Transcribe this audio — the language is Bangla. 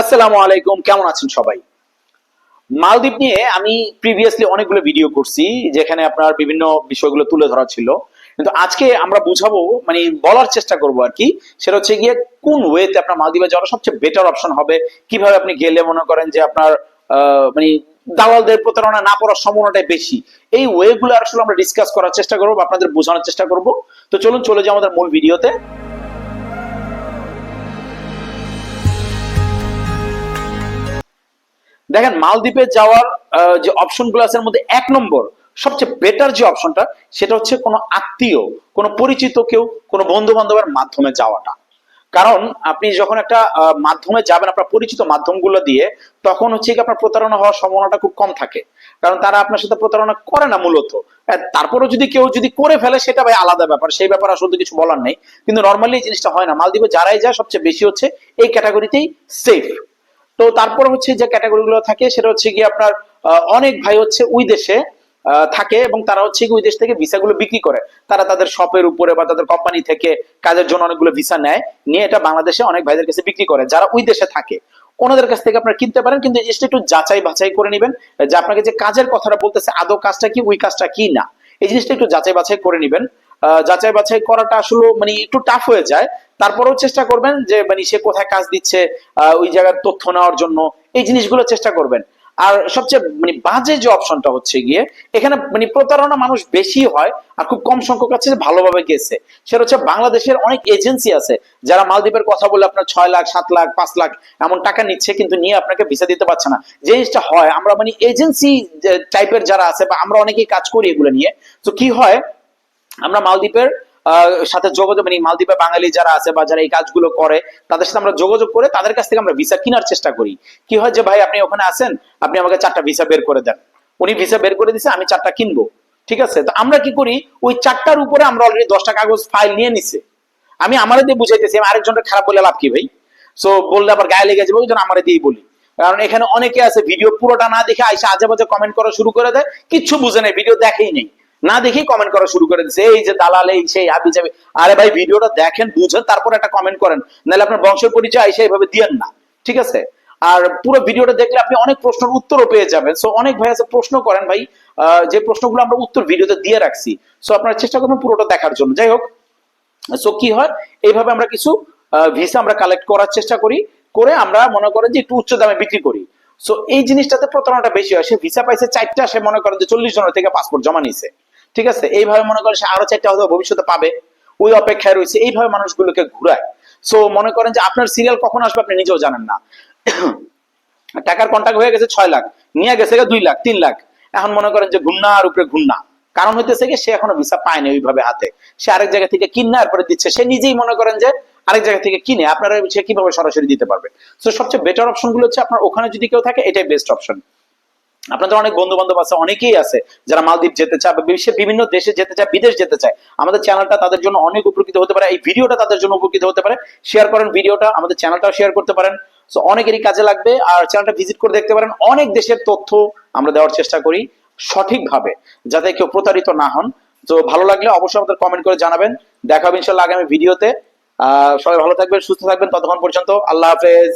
আসসালামু আলাইকুম, কেমন আছেন সবাই? মালদ্বীপ নিয়ে আমি প্রিভিয়াসলি অনেকগুলো ভিডিও করছি, যেখানে আপনার বিভিন্ন বিষয়গুলো তুলে ধরা ছিল। কিন্তু আজকে আমরা বুঝাবো মানে বলার চেষ্টা করব আর কি, সেটা হচ্ছে গিয়ে কোন ওয়েতে আপনার মালদ্বীপে যাওয়ার সবচেয়ে বেটার অপশন হবে, কীভাবে আপনি গেলে মনে করেন যে আপনার মানে দালালদের প্রতারণা না পড়ার সম্ভাবনাটাই বেশি। এই ওয়েগুলো আসলে আমরা ডিসকাস করার চেষ্টা করব, আপনাদের বোঝানোর চেষ্টা করব। তো চলুন চলে যাই আমাদের মূল ভিডিওতে দেখেন মালদ্বীপে যাওয়ার যে অপশনগুলো আছে মধ্যে এক নম্বর সবচেয়ে বেটার যে অপশনটা সেটা হচ্ছে কোনো আত্মীয় কোনো পরিচিত কেউ কোনো বন্ধু বান্ধবের মাধ্যমে যাওয়াটা। কারণ আপনি যখন একটা মাধ্যমে যাবেন আপনার পরিচিত মাধ্যমগুলো দিয়ে তখন হচ্ছে কি আপনার প্রতারণা হওয়ার সম্ভাবনাটা খুব কম থাকে। কারণ তারা আপনার সাথে প্রতারণা করে না মূলত। আহ, তারপরেও যদি কেউ যদি করে ফেলে সেটা ভাই আলাদা ব্যাপার সেই ব্যাপার আসলে কিছু বলার নেই। কিন্তু নর্মালি এই জিনিসটা হয় না। মালদ্বীপে যারাই যায় সবচেয়ে বেশি হচ্ছে এই ক্যাটাগরিতেই সেফ তো তারপর হচ্ছে যে ক্যাটাগরি গুলো থাকে, সেটা হচ্ছে কি আপনার অনেক ভাই হচ্ছে ওই দেশে থাকে এবং তারা হচ্ছে ওই দেশ থেকে ভিসা গুলো বিক্রি করে। তারা তাদের শপের উপরে বা তাদের কোম্পানি থেকে কাজের জন্য অনেকগুলো ভিসা নেয়, নিয়ে এটা বাংলাদেশে অনেক ভাইদের কাছে বিক্রি করে, যারা ওই দেশে থাকে। ওনাদের কাছ থেকে আপনারা কিনতে পারেন, কিন্তু জিনিসটা একটু যাচাই বাছাই করে নেবেন, যে আপনাকে যে কাজের কথাটা বলতেছে, আদৌ কাজটা কি, ওই কাজটা কি না। এই জিনিসটা একটু যাচাই বাছাই করে নেবেন। যাচাই বাছাই করাটা আসলে মানে একটু টাফ হয়ে যায়। তারপরেও চেষ্টা করবেন যে মানে সে কোথায় কাজ দিচ্ছে ওই জায়গার তথ্য নেওয়ার জন্য এই জিনিসগুলো চেষ্টা করবেন। আর সবচেয়ে মানে বাজে যে অপশনটা হচ্ছে গিয়ে, এখানে মানে প্রতারণা মানুষ বেশি হয় আর খুব কম সংখ্যক আছে যে ভালোভাবে গেছে। সেটা হচ্ছে বাংলাদেশের অনেক এজেন্সি আছে যারা মালদ্বীপের কথা বলে আপনার ছয় লাখ, সাত লাখ, পাঁচ লাখ এমন টাকা নিচ্ছে কিন্তু নিয়ে আপনাকে ভিসা দিতে পারছে না। যে জিনিসটা হয়, আমরা মানে এজেন্সি টাইপের যারা আছে বা আমরা অনেকেই কাজ করি এগুলো নিয়ে। তো কি হয় আমরা মালদ্বীপের সাথে যোগাযোগ মানে মালদ্বীপে বাঙালি যারা আছে বা যারা এই কাজগুলো করে, তাদের সাথে আমরা যোগাযোগ করে তাদের কাছ থেকে আমরা ভিসা কেনার চেষ্টা করি। কি হয় যে, ভাই, আপনি ওখানে আছেন আপনি আমাকে চারটা ভিসা বের করে দেন। উনি ভিসা বের করে দিছে, আমি চারটা কিনবো। ঠিক আছে? তো আমরা কি করি? ওই চারটার উপরে আমরা অলরেডি দশটা কাগজ ফাইল নিয়ে নিছে। আমি আমারে দিয়ে বুঝাইতেছি, আমি আরেকজনকে খারাপ বলে লাভ কি, ভাই? সো বললে আবার গায়ে লেগে যাবে, ওই জন্য আমার দিয়েই বলি। কারণ এখানে অনেকে আছে ভিডিও পুরোটা না দেখে আইসা আজে বাজে কমেন্ট করা শুরু করে দেয়, কিচ্ছু বুঝে নেই ভিডিও দেখেই নেই। না দেখেই কমেন্ট করা শুরু করে দিচ্ছে, এই যে দালাল, এই সেই হাবি যাবে আরে ভাই, ভিডিওটা দেখেন, বুঝেন, তারপর একটা কমেন্ট করেন। নাহলে আপনার বংশের পরিচয় আইসা এইভাবে দিয়েন না, ঠিক আছে? আর পুরো ভিডিওটা দেখলে আপনি অনেক প্রশ্নের উত্তরও পেয়ে যাবেন। সো অনেক ভাই আছে প্রশ্ন করেন ভাই যে প্রশ্নগুলো আমরা উত্তর ভিডিওতে দিয়ে রাখছি। সো আপনারা চেষ্টা করবেন পুরোটা দেখার জন্য। যাই হোক সো কি হয়? এইভাবে আমরা কিছু ভিসা আমরা কালেক্ট করার চেষ্টা করি, করে আমরা মনে করেন যে একটু উচ্চ দামে বিক্রি করি। সো এই জিনিসটাতে প্রতারণাটা বেশি হয়। সে ভিসা পাইছে চারটা, সে মনে করেন যে চল্লিশ জনের থেকে পাসপোর্ট জমা নিছে ঠিক আছে? এইভাবে মনে করেন সে আরও চারটা হয়তো ভবিষ্যতে পাবে। ওই অপেক্ষায় রয়েছে। এইভাবে মানুষগুলোকে ঘুরায়। সো মনে করেন যে আপনার সিরিয়াল কখন আসবে আপনি নিজেও জানেন না। টাকার কন্ট্যাক্ট হয়ে গেছে ছয় লাখ, নিয়ে গেছে দুই লাখ, তিন লাখ। এখন মনে করেন যে ঘুন্নার উপরে ঘুন্না কারণ হইতেছে কি, সে এখনও ভিসা পায়নি ওইভাবে হাতে। সে আরেক জায়গা থেকে কিনে এরপরে দিচ্ছে। সে নিজেই মনে করেন যে আরেক জায়গা থেকে কিনে। আপনারা সে কীভাবে সরাসরি দিতে পারবে? তো সবচেয়ে বেটার অপশনগুলো হচ্ছে আপনার ওখানে যদি কেউ থাকে, এটাই বেস্ট অপশন আপনাদের অনেক বন্ধু বান্ধব আছে, অনেকেই আছে যারা মালদ্বীপ যেতে চায় বা বিশ্বের বিভিন্ন দেশে যেতে চায়, বিদেশ যেতে চায়। আমাদের চ্যানেলটা তাদের জন্য অনেক উপকৃত হতে পারে, এই ভিডিওটা তাদের জন্য উপকৃত হতে পারে। শেয়ার করেন ভিডিওটা আমাদের চ্যানেলটাও শেয়ার করতে পারেন। সো অনেকেরই কাজে লাগবে আর চ্যানেলটা ভিজিট করে দেখতে পারেন। অনেক দেশের তথ্য আমরা দেওয়ার চেষ্টা করি সঠিকভাবে, যাতে কেউ প্রতারিত না হন। তো ভালো লাগলে অবশ্যই আমাদের কমেন্ট করে জানাবেন। দেখা হবে ইনশাল্লাহ আগামী ভিডিওতে আহ, সবাই ভালো থাকবেন, সুস্থ থাকবেন ততক্ষণ পর্যন্ত। আল্লাহ হাফেজ।